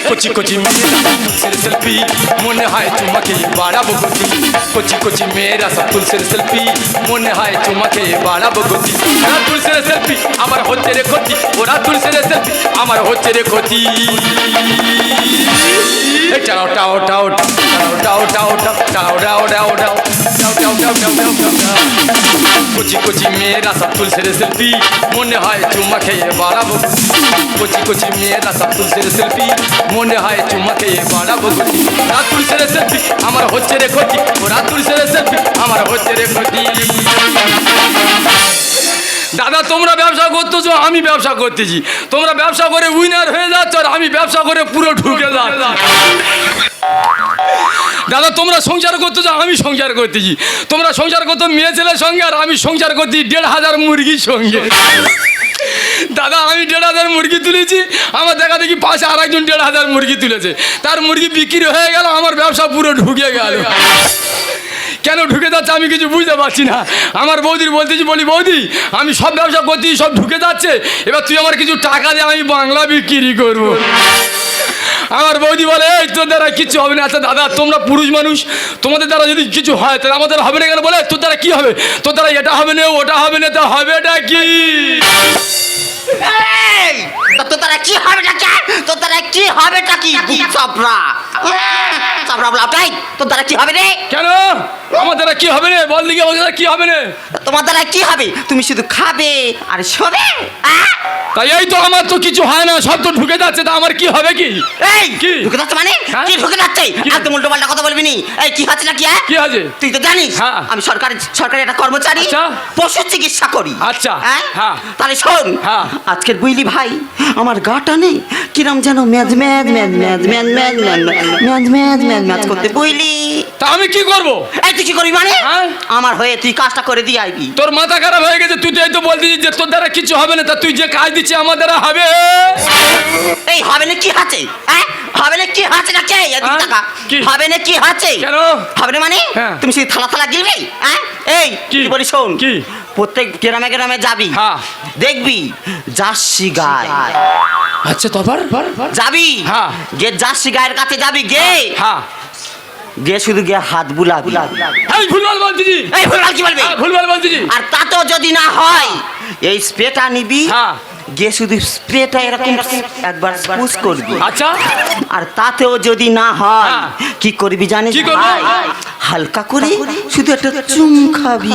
কচি কচি তুলসের সেলফি মনে হয় চুমাকে বাড়াবো গতি কচি কচি মেয়েরা সব তুলসের সেলফি মনে হয় চুমাকে বাড়াবো গতি ওরা তুলসের সেলফি আমার হচ্ছে রে ক্ষতি ওরা তুলসের সেলফি আমার হচ্ছে রে ক্ষতি টাও টাও টাও টাও কচি কচি মেয়েরা সব সেলফি মনে হয় চুমা খেয়ে বাড়াবো কচি কচি মেয়েরা সব সেলফি মনে হয় চুমা খেয়ে বাড়াবো ওরা তুলসের সেলফি আমার হচ্ছে রে ক্ষতি ওরা তুলসের সেলফি আমার হচ্ছে রে ক্ষতি দাদা, তোমরা ব্যবসা করতেছো, আমি ব্যবসা করতেছি। তোমরা ব্যবসা করে উইনার হয়ে যাচ্ছ আর আমি ব্যবসা করে পুরো ঢুকে যাচ্ছি। দাদা, তোমরা সংসার করতেছো আমি সংসার করতেছি। তোমরা সংসার করতো মেয়ে ছেলের সঙ্গে আর আমি সংসার করছি দেড় হাজার মুরগির সঙ্গে। দাদা, আমি দেড় হাজার মুরগি তুলেছি, আমার দেখা দেখি পাশে আর একজন দেড় হাজার মুরগি তুলেছে। তার মুরগি বিক্রি হয়ে গেল, আমার ব্যবসা পুরো ঢুকে গেল। কেন ঢুকে যাচ্ছে আমি কিছু বুঝতে পারছি না। আমার বৌদির বলতেছি, বলি, বৌদি, আমি সব ব্যবসা করছি সব ঢুকে যাচ্ছে। এবার তুই আমার কিছু টাকা দে, আমি বাংলা বিক্রি করব। আমার বৌদি বলে এই তোর দ্বারা কিছু হবে না। আচ্ছা দাদা তোমরা পুরুষ মানুষ তোমাদের দ্বারা যদি কিছু হয় তাহলে আমাদের হবে না কেন? বলে তোর দ্বারা কি হবে? তোর দ্বারা এটা হবে না ওটা হবে না তা হবেটা কি? তোর দ্বারা কি হবে নাকি তোর দ্বারা কি হবে নাকি চাপড়া। চাপড়া বলাটাই তোর দ্বারা কি হবে রে? কেন? আমার দ্বারা কি হবে না বল দিকে আমার দ্বারা কি হবে না তোমার দ্বারা কি হবে তুমি শুধু খাবে আর শোবে তাই এই তো আমার তো কিছু হয় না সব তো ঢুকে যাচ্ছে তা আমার কি হবে কি এই কি? ঢুকে যাচ্ছে মানে হ্যাঁ? কি ঢুকে যাচ্ছে একদম উল্টো পাল্টা কথা বলবি নি এই কি হচ্ছে নাকি হ্যাঁ কি আছে তুই তো জানিস হ্যাঁ। আমি সরকারি সরকারি একটা কর্মচারী আচ্ছা। পশু চিকিৎসা করি আচ্ছা, হ্যাঁ হ্যাঁ। তাহলে শোন হ্যাঁ। আজকের বুঝলি ভাই আমার গাটা নেই কিরম যেন ম্যাজ ম্যাজ ম্যাজ ম্যাজ ম্যাজ ম্যাজ ম্যাজ ম্যাজ ম্যাজ ম্যাজ ম্যাজ করতে বুঝলি তা আমি কি করব এই তুই কি করবি মানে? হ্যাঁ? আমার হয়ে তুই কাজটা করে দিয়ে আইবি। তোর মাথা খারাপ হয়ে গেছে তুই তো তো বলছিস যে তোর দ্বারা কিছু হবে না তা তুই যে কাজ দিচ্ছিস আমার দ্বারা হবে? এই হবে না কি আছে হ্যাঁ? হবে না কি আছে না কে? হবে না কি আছে কেন? হবে না মানে? হ্যাঁ। তুমি সেই থালা থালা গিলবে? হ্যাঁ? এই কি? বলি শোন। কি? প্রত্যেক গ্রামে গ্রামে যাবি। হ্যাঁ। দেখবি জার্সি গায় আচ্ছা তারপর যাবি? হ্যাঁ। গে জার্সি গায়ের কাছে যাবি গে হ্যাঁ। গে শুধু গে হাত বুলাবি। এই ভুলভাল বলছিস? এই ভুলভাল কি বলবি? হ্যাঁ, ভুলভাল বলছিস? আর তাতেও যদি না হয় এই স্প্রেটা নিবি হ্যাঁ। গে শুধু স্প্রেটা এরকম একবার পুশ করবি। আচ্ছা। আর তাতেও যদি না হয় হ্যাঁ। কি করবি জানিস কি করব? ভাই? হালকা করে শুধু একটা চুম খাবি।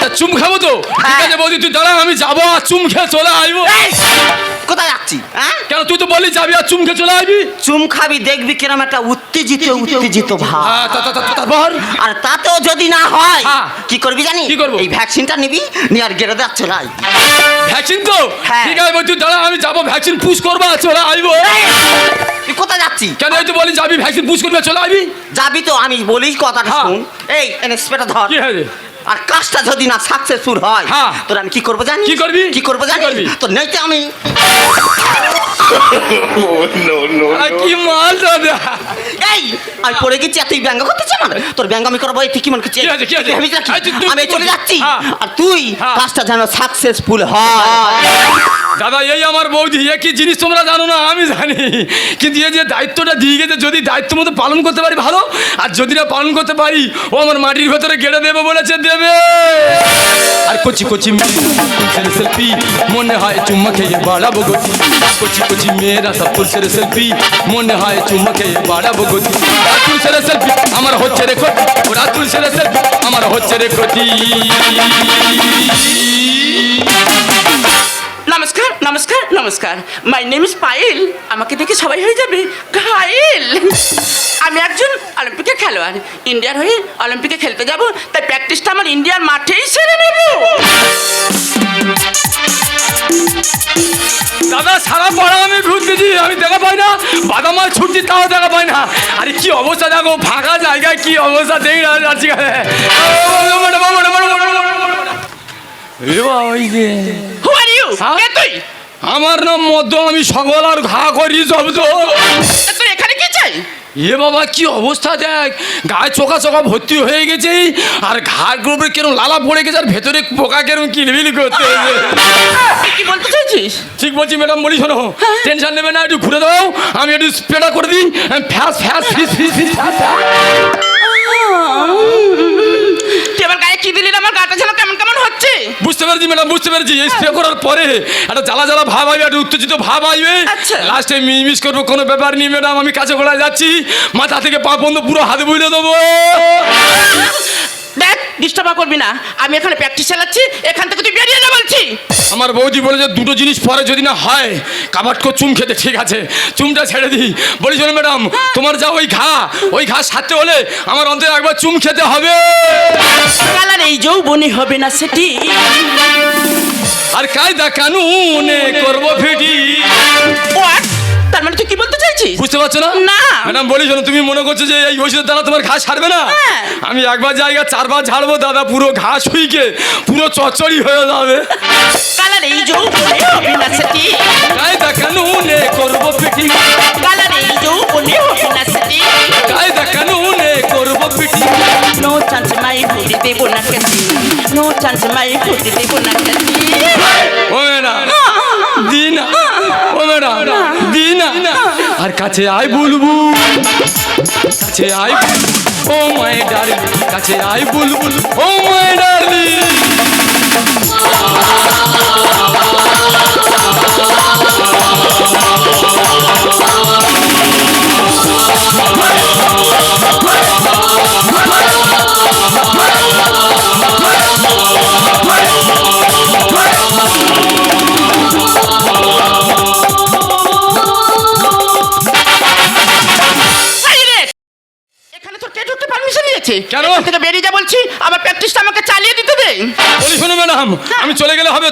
তা চুম খাব তো? ঠিক হ্যাঁ। আছে বৌদি তুই দাঁড়া আমি যাব আর চুম খেয়ে চলে আসব। কোথায় যাচ্ছি? হ্যাঁ? কেন তুই তো বলি যাবি আর চুম খেয়ে চলে আসবি চুম খাবি দেখবি কিরম একটা উত্তেজিত উত্তেজিত ভাব হ্যাঁ, তা- তা- তা- তারপর আর তাতেও যদি না হয় হ্যাঁ। কি করবি জানি কি করব? এই ভ্যাকসিনটা নিবি নিয়ে আর গেড়ে দেওয়া চলে আয়। ভ্যাকসিন তো হ্যাঁ। ঠিক আছে তুই দাঁড়া আমি যাব ভ্যাকসিন পুশ করব আর চলে আসব কোথায় যাচ্ছি কেন এই তো বলি যাবি ভ্যাকসিন পুশ করবে চলে আসবি যাবি তো আমি বলিস কথাটা। শুন এই এনে ধর কি হয়েছে আর কাজটা যদি না সাকসেসফুল হয় হ্যাঁ। তোর আমি কি করব জানি কি করবি? কি করব জানি করবি? তো নইতে আমি কি মাল দাদা? এই আমি পড়ে গেছি তুই ব্যঙ্গ করতেছ আমার? তোর ব্যঙ্গ আমি করব এই তুই কি মনে করছিস? আমি চলে যাচ্ছি। আর তুই। কাজটা যেন সাকসেসফুল হয়। দাদা এই আমার বৌদি এ কি জিনিস তোমরা জানো না? আমি জানি। কিন্তু এই যে দায়িত্বটা দিয়ে গেছে যদি দায়িত্ব মতো পালন করতে পারি ভালো আর যদি না পালন করতে পারি ও আমার মাটির ভেতরে গেড়ে দেবে বলেছে দেবে। আর কচি কচি তুলসের সেলফি মনে হয় চুম্মা খেয়ে বাড়াবো গতি কচি কচি মেয়েরা সব তুলসের সেলফি মনে হয় চুম্মা খেয়ে বাড়াবো গতি আর সেলফি আমার হচ্ছে রে ক্ষতি। ওরা তুলসের সেলফি আমার হচ্ছে রে ক্ষতি। নমস্কার নমস্কার নমস্কার। My name is Payel. আমাকে দেখে সবাই হয়ে যাবে। ঘায়েল আমি একজন অলিম্পিকের খেলোয়াড়। ইন্ডিয়ার হয়ে অলিম্পিকে খেলতে যাব। তাই প্র্যাকটিসটা আমার ইন্ডিয়ার মাঠেই সেরে নেব। দাদা সারা পড়া আমি ঘুরতেছি আমি দেখা পাই না। বাদামার ছুটছি তাও দেখা পাই না। আরে কি অবস্থা দেখো? ফাঁকা জায়গায় কি অবস্থা? দেখি না যাচ্ছি ওই যে হু আর ইউ? আমার নাম মধ্য আমি সকল আর ঘা করি শব্দ তা এখানে কি চাই? এ বাবা কি অবস্থা দেখ? গায়ে চোখা চোখা ভর্তি হয়ে গেছে আর ঘাড় গ্রুপে কেরম লালা পড়ে গেছে আর ভেতরে পোকা কেরম কিলবিল করতে কি বলতে চাইছিস? ঠিক বলছি ম্যাডাম বলি শোনো। টেনশন নেবে না একটু ঘুরে দাও। আমি একটু স্প্রেটা করে দিই। ফ্যাস ফ্যাস ফিস ফিস ফিস ফ্যাস। আমার গায়ে কি দিলি আমার গাটা কেমন কেমন হচ্ছে বুঝতে পেরেছি ম্যাডাম বুঝতে পেরেছি। এই স্প্রে করার পরে একটা জ্বালা জ্বালা ভাব আইবে একটা উত্তেজিত ভাব আইবে। আচ্ছা। লাস্টে মিস করব কোনো ব্যাপার নেই ম্যাডাম আমি কাছে ঘোড়ায় যাচ্ছি। মাথা থেকে পা বন্ধ পুরো হাতে বুঝে দেবো। ডিস্টার্ব করবি না। আমি এখানে প্র্যাকটিস চালাচ্ছি এখান থেকে তুই বেরিয়ে যা বলছি। আমার বৌদি বলে যে দুটো জিনিস পরে যদি না হয় কাবাট কো চুম খেতে ঠিক আছে? চুমটা ছেড়ে দিই। বলি শোনো ম্যাডাম তোমার যা ওই ঘা ওই ঘা সারতে হলে আমার অন্তরে একবার চুম খেতে হবে। কালার এই যৌবনে হবে না সেটি। আর কায়দা কানুনে করব ফিটি? তার মানে তুই কি বলতে চাইছিস? বুঝতে পারছ না? না। ম্যাডাম বলি শোনো তুমি মনে করছ যে এই ওষুধের দ্বারা তোমার ঘাস ছাড়বে না? হ্যাঁ। আমি একবার জায়গা চারবার ঝাড়বো দাদা পুরো ঘাস হুইকে পুরো চচ্চড়ি হয়ে যাবে। কালার এই যৌবনে হবে না সেটি কায়দা কানুনে করব ফিটি কালার এই যৌবনে হবে না সেটি কায়দা কানুনে করব ফিটি নো চান্স মাই ভুটি দেবো না কেটি নো চান্স মাই দেবো না কেটি আর কাছে আয় বুলবুল। কাছে আয় ও মাই ডার্লিং। কাছে আয় বুলবুল। ও মাই ডার্লিং।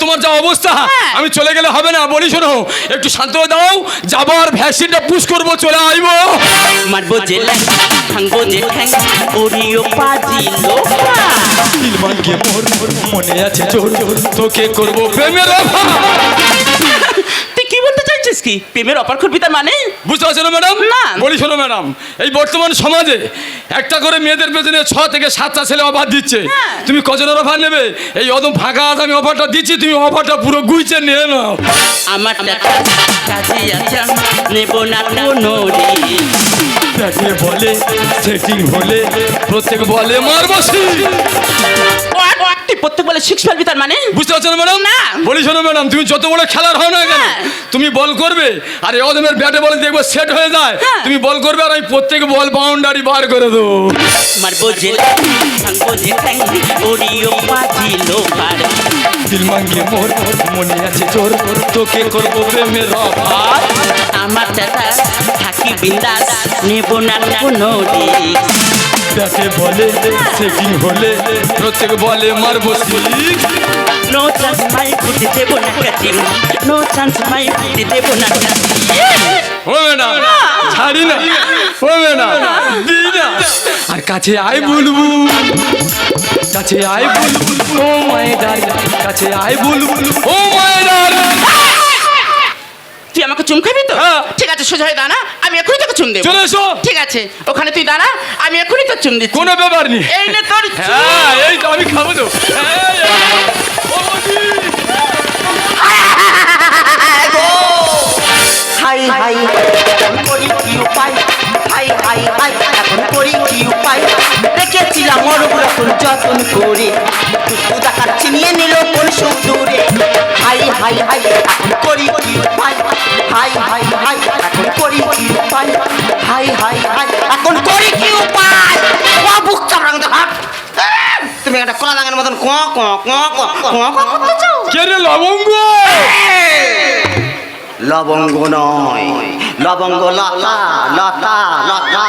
তোমার যা অবস্থা হ্যাঁ। আমি চলে গেলে হবে না। বলি শোনো একটু শান্ত হয়ে দাও যাব আর ভ্যাকসিনটা পুশ করব চলে আইবো। মারবো জেলে ভাঙবো যে ঠ্যাং ওরিও পাজি লোফা দিলবানকে মোর মনে আছে জোর জোর তোকে করব প্রেমের তুই কি? প্রেমের অপার করবি মানে? বুঝতে পারছ না ম্যাডাম না। বলি শোনো ম্যাডাম এই বর্তমান সমাজে একটা করে মেয়েদের পেছনে ছ থেকে সাতটা ছেলে অফার দিচ্ছে। হ্যাঁ। তুমি কজনের অফার নেবে? এই অদম ফাঁকা আছে আমি অফারটা দিচ্ছি তুমি অফারটা পুরো গুইছে নিয়ে নাও। আমার নেব না কোনো বলে সেটিং হলে প্রত্যেক বলে মার বসি What? তুই প্রত্যেক বলে সিক্স ফেলবি তার মানে বুঝতে পারছ না ম্যাডাম না। বলি শোনো ম্যাডাম তুমি যত বড় খেলার হও না কেন। তুমি বল করবে আর এই অদমের ব্যাটে বলে দেখব সেট হয়ে যায় হ্যাঁ। তুমি বল করবে আর আমি প্রত্যেক বল বাউন্ডারি বার করে দেবো মারবো ভাঙবো যে ঠ্যাং ওরিও পাজি লোফার দিল মাঙ্গে মোর মনে আছে জোর তোকে করব প্রেমের অফার আমার টাকা থাকি বিন্দাস নেব না কোনো। ব্যাটে বলে সেটিং হলে প্রত্যেক বলে মারবো সিক্স নো চান্স মাই ফুটি দেব না কাটিং নো চান্স মাই ফুটি দেব না ও ম্যাডাম ছাড়ি না। ও ম্যাডাম দি না। আর কাছে আয় বুলবুল কাছে আয় বুলবুল ও মাই ডার্লিং কাছে আয় বুলবুল ও মাই ডার্লিং তুই আমাকে চুম খাবি তো? হ্যাঁ। ঠিক আছে সোজা হয়ে দাঁড়া আমি এখনই তোকে চুম দেবো। চলে এসো। ঠিক আছে ওখানে তুই দাঁড়া আমি এখনই তোর চুম দিচ্ছি। কোনো ব্যাপার নেই। এই নে তোর চুম। হ্যাঁ এই তো আমি খাব তো। হাই হাই কি উপায় ওর উপর এখন করে। টুকু দেখাচ্ছি নিয়ে নিল কোন সুখ দূরে হাই হাই হাই এখন করি কি উপায়? হাই হাই হাই এখন করি কি উপায়? হাই হাই হাই এখন করি কি উপায়? ও বুক চাপড়াং হাট তুমি একটা কোলা দাঙের মতন ক ক ক ক ক ক করতেছো কে রে লবঙ্গ? লবঙ্গ নয় লবঙ্গ লতা লতা লতা।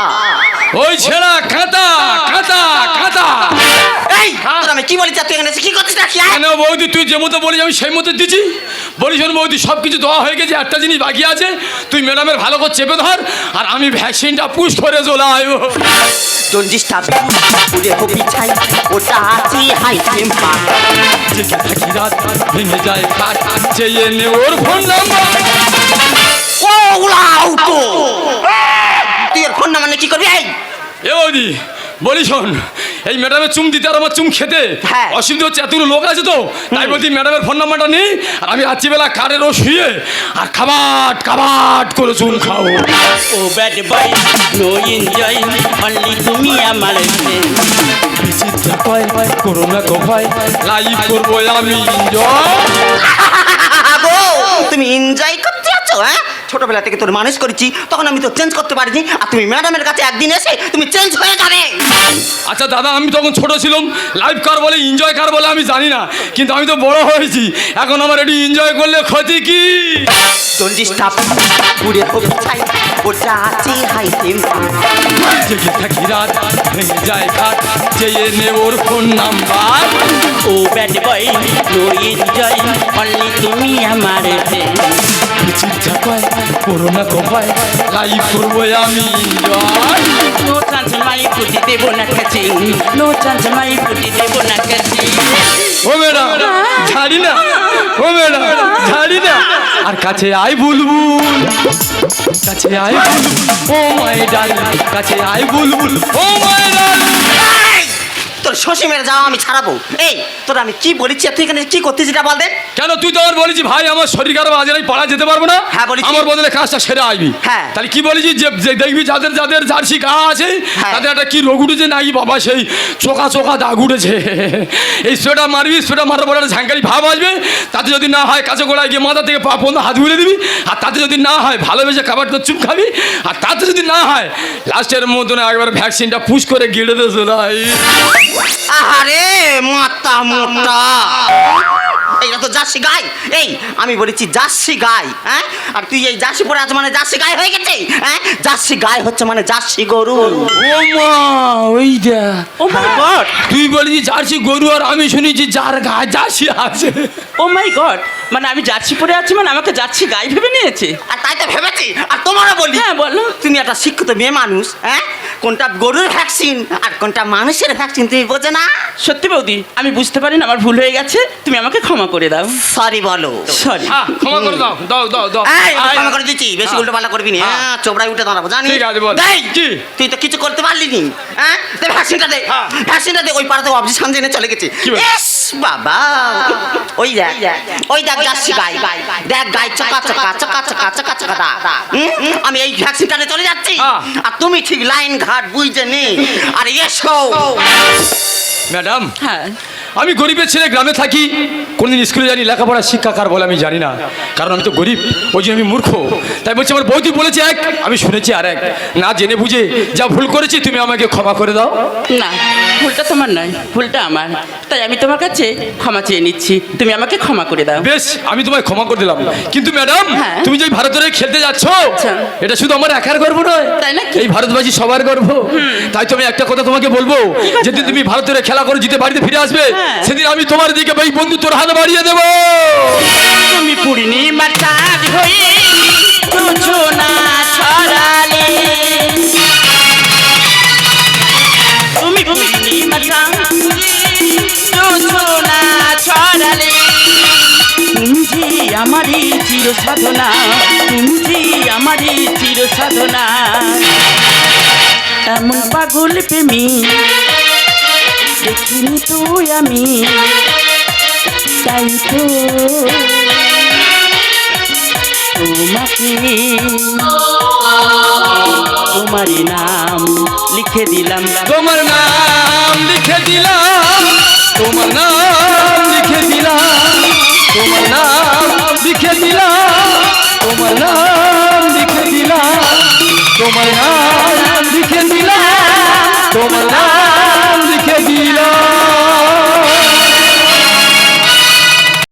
ওই ছেড়া খাতা খাতা খাতা। এই আমি কি বলি তুই এখানে কি করছিস নাকি কেন বৌদি তুই যে মতো বলিস আমি সেই মতো দিচ্ছি? বলি শোন বৌদি সব কিছু দেওয়া হয়ে গেছে একটা জিনিস বাকি আছে। তুই ম্যাডামের ভালো করে চেপে ধর আর আমি ভ্যাকসিনটা পুশ করে চলে আসব জঞ্জিসটা পুরে হবি ছাই ওটা আছে হাই টেম্পার জেগে থাকি রাত ভেঙে যায় কাঠ চেয়ে নে ওর ফোন নাম্বার ও উলা আউটো তুই এর ফোন নাম্বার কি করবি এই? এ বৌদি বলি শোন এই ম্যাডামের চুম দিতে আর আমার চুম খেতে হ্যাঁ। অসুবিধা হচ্ছে এতগুলো লোক আছে তো তাই বলছি ম্যাডামের ফোন নাম্বারটা নেই আর আমি রাত্রিবেলা কারেরও শুয়ে আর খাবাট খাবাট করে চুন খাও ও bad boy no enjoy only তুমি আমার। বিচিত্রা কয় করোনা কো ভয় লাইভ করব আমি। গো তুমি এনজয় করতে আছো হ্যাঁ ছোটবেলা থেকে তোর মানুষ করেছি তখন আমি তো চেঞ্জ করতে পারিনি আর তুমি ম্যাডামের কাছে একদিন এসে তুমি চেঞ্জ হয়ে যাবে। আচ্ছা দাদা আমি তখন ছোট ছিলাম লাইভ কার বলে এনজয় কার বলে আমি জানি না কিন্তু আমি তো বড় হয়েছি এখন আমার এটি এনজয় করলে ক্ষতি কি? ডোন্ট ডিস্টার্ব পুরে খুব ওটা আছে হাই জেগে থাকি রাত ভেঙে যায় খাট চেয়ে নে ওর ফোন নাম্বার ও bad boy no enjoy only তুমি আমার friend। চিন্তা কয় করোনা কপায় লাইভ করব আমি। নো চান্স মাই ফুটি দেবো না কাছে নো চান্স মাই ফুটি দেবো না কাছে ও ম্যাডাম ঝাড়ি না। ও ম্যাডাম ঝাড়ি না। আর কাছে আই বুলবুল। কাছে আই বুলবুল। ও মাই ডার্লিং কাছে আই বুলবুল। ও মাই ডার্লিং তোর শশী মেরে যাও আমি ছাড়াবো। এই তোর আমি কি বলেছি তুই এখানে কি করতেছিস এটা বল দে। কেন তুই তো আমার বলেছি ভাই আমার শরীর খারাপ আজ আমি পড়া যেতে পারব না? হ্যাঁ, বলেছি। আমার বদলে কাজটা সেরে আসবি হ্যাঁ। তাহলে কি বলেছি যে যে দেখবি যাদের যাদের জার্সি গা আছে হ্যাঁ। তাদের একটা কি রোগ উঠেছে নাকি? বাবা সেই চোখা চোখা দাগ উঠেছে। এই সোয়েটার মারবি সোয়েটার মারার পরে একটা ঝাঙ্কারি ভাব আসবে। তাতে যদি না হয় কাছে গোড়ায় গিয়ে মাথা থেকে পা পর্যন্ত হাত ঘুরে দিবি। আর তাতে যদি না হয় ভালোবেসে খাবার তো চুপ খাবি। আর তাতে যদি না হয় লাস্টের মতন একবার ভ্যাকসিনটা পুশ করে গিড়ে দেছে নাই আহারে মাতা মোটা। এইটা তো জার্সি গাই? এই আমি বলেছি জার্সি গাই হ্যাঁ? আর তুই এই জার্সি পরে আছো মানে জার্সি গাই হয়ে গেছে হ্যাঁ? জার্সি গাই হচ্ছে মানে জার্সি গরু। ও মা ওইটা ও মাই গড তুই বলেছি জার্সি গরু আর আমি শুনেছি যার গায়ে জার্সি আছে। ও মাই গড মানে আমি জার্সি পরে আছি মানে আমাকে যাচ্ছি গাই ভেবে নিয়েছে। আর তাই তো ভেবেছি আর তোমারও বলি। হ্যাঁ বলো। তুমি একটা শিক্ষিত মেয়ে মানুষ হ্যাঁ? কোনটা গরুর ভ্যাকসিন আর কোনটা মানুষের ভ্যাকসিন তুমি বোঝো না সত্যি বৌদি আমি বুঝতে পারি না আমার ভুল হয়ে গেছে তুমি আমাকে ক্ষমা করে দাও সরি বলো সরি হ্যাঁ ক্ষমা করে দাও দাও দাও দাও এই, আমি আয়। ক্ষমা করে দিচ্ছি বেশি হ্যাঁ। উল্টো পাল্টা করবি না হ্যাঁ। হ্যাঁ চোপড়ায় উঠে দাঁড়াবো জানি ঠিক আছে, বল। দেই। কি? তুই তো কিছু করতে পারলি নি হ্যাঁ দে ভ্যাকসিনটা দে হ্যাঁ। ভ্যাকসিনটা দে ওই পাড়াতে অবজেকশন জেনে চলে গেছে কি বল? ইস, বাবা। ওই দেখ ওই দেখ যাচ্ছি গাই দেখ গাই চকা চকা চকা চকা চকা চকা দা হুম? আমি এই ভ্যাকসিনটাতে চলে যাচ্ছি। আর তুমি ঠিক লাইন ঘাট বুঝতে নেই আর এসো। ম্যাডাম হ্যাঁ। আমি গরিবের ছেলে গ্রামে থাকি কোনদিন স্কুলে জানি লেখাপড়া শিক্ষা কার বলে আমি জানি না। কারণ আমি তো গরিব ওই আমি মূর্খ। তাই বলছি আমার বৌদি বলেছে এক আমি শুনেছি আর এক। না জেনে বুঝে যা ভুল করেছি তুমি আমাকে ক্ষমা করে দাও। না ভুলটা তোমার নয় ভুলটা আমার। তাই আমি তোমার কাছে ক্ষমা চেয়ে নিচ্ছি তুমি আমাকে ক্ষমা করে দাও। বেশ আমি তোমায় ক্ষমা করে দিলাম। কিন্তু ম্যাডাম হ্যাঁ। তুমি যে ভারতের খেলতে যাচ্ছ আচ্ছা। এটা শুধু আমার একার গর্ব নয়। তাই না এই ভারতবাসী সবার গর্ব। তাই তো আমি একটা কথা তোমাকে বলব যেদিন তুমি ভারতের খেলা করে জিতে বাড়িতে ফিরে আসবে। সেদিন আমি তোমার দিকে ভাই বন্ধু তোর হাত বাড়িয়ে দেবো। তুমি পূর্ণিমার চাঁদ হয়ে সূচনা ছড়ালে তুমি পূর্ণিমার চাঁদ হয়ে সূচনা ছড়ালে তুমি যে আমারই চির সাধনা তুমি যে আমারই চির সাধনা এমন পাগল প্রেমী দেখিনি তুই আমি তাই তো তোমাকে তোমারই নাম লিখে দিলাম। তোমার নাম লিখে দিলাম। তোমার নাম লিখে দিলাম। তোমার নাম লিখে দিলাম। তোমার নাম লিখে দিলাম। তোমার নাম তোমার নাম লিখে দিলাম।